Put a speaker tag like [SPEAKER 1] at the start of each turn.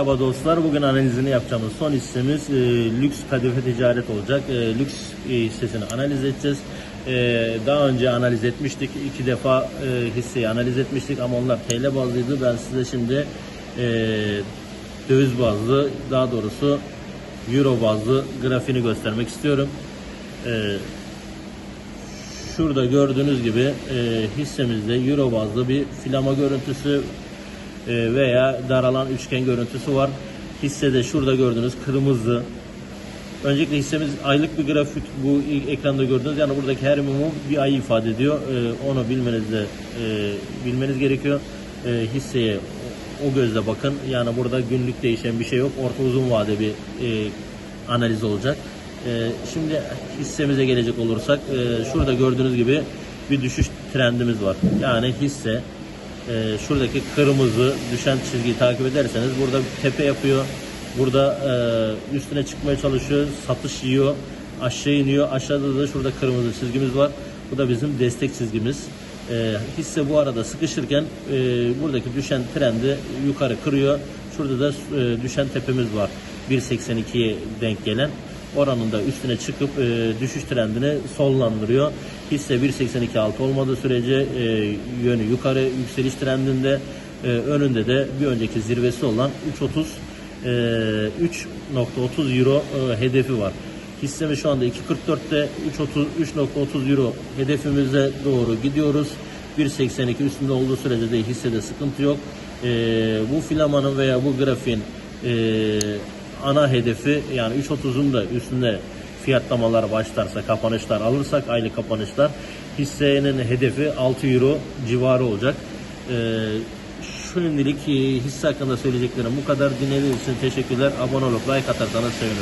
[SPEAKER 1] Merhaba dostlar. Bugün analizini yapacağımız son hissemiz e, lüks kadife ticaret olacak. E, lüks e, hissesini analiz edeceğiz. E, daha önce analiz etmiştik. iki defa e, hisseyi analiz etmiştik ama onlar TL bazlıydı. Ben size şimdi e, döviz bazlı daha doğrusu euro bazlı grafiğini göstermek istiyorum. E, Şurada gördüğünüz gibi e, hissemizde euro bazlı bir filama görüntüsü veya daralan üçgen görüntüsü var. Hissede şurada gördüğünüz kırmızı. Öncelikle hissemiz aylık bir grafik bu ekranda gördüğünüz yani buradaki her mumum bir ay ifade ediyor. E, onu bilmeniz de e, bilmeniz gerekiyor. E, hisseye o gözle bakın. Yani burada günlük değişen bir şey yok. Orta uzun vade bir e, analiz olacak. Şimdi hissemize gelecek olursak e, şurada gördüğünüz gibi bir düşüş trendimiz var. Yani hisse e, şuradaki kırmızı düşen çizgiyi takip ederseniz burada bir tepe yapıyor. Burada e, üstüne çıkmaya çalışıyor. Satış yiyor. Aşağı iniyor. Aşağıda da şurada kırmızı çizgimiz var. Bu da bizim destek çizgimiz. E, hisse bu arada sıkışırken e, buradaki düşen trendi yukarı kırıyor. Şurada da e, düşen tepemiz var. 1.82'ye denk gelen oranın da üstüne çıkıp e, düşüş trendini sollandırıyor. Hisse 1.82 altı olmadığı sürece e, yönü yukarı yükseliş trendinde e, önünde de bir önceki zirvesi olan 3.30 e, 3.30 euro e, hedefi var. Hissemiz şu anda 2.44'te 3.30 3.30 euro hedefimize doğru gidiyoruz. 1.82 üstünde olduğu sürece de hissede sıkıntı yok. E, bu filamanın veya bu grafiğin e, ana hedefi yani 3.30'un da üstünde fiyatlamalar başlarsa, kapanışlar alırsak, aylık kapanışlar hissenin hedefi 6 euro civarı olacak. Ee, şimdilik e, hisse hakkında söyleyeceklerim bu kadar. Dinlediğiniz için teşekkürler. Abone olup like atarsanız sevinirim.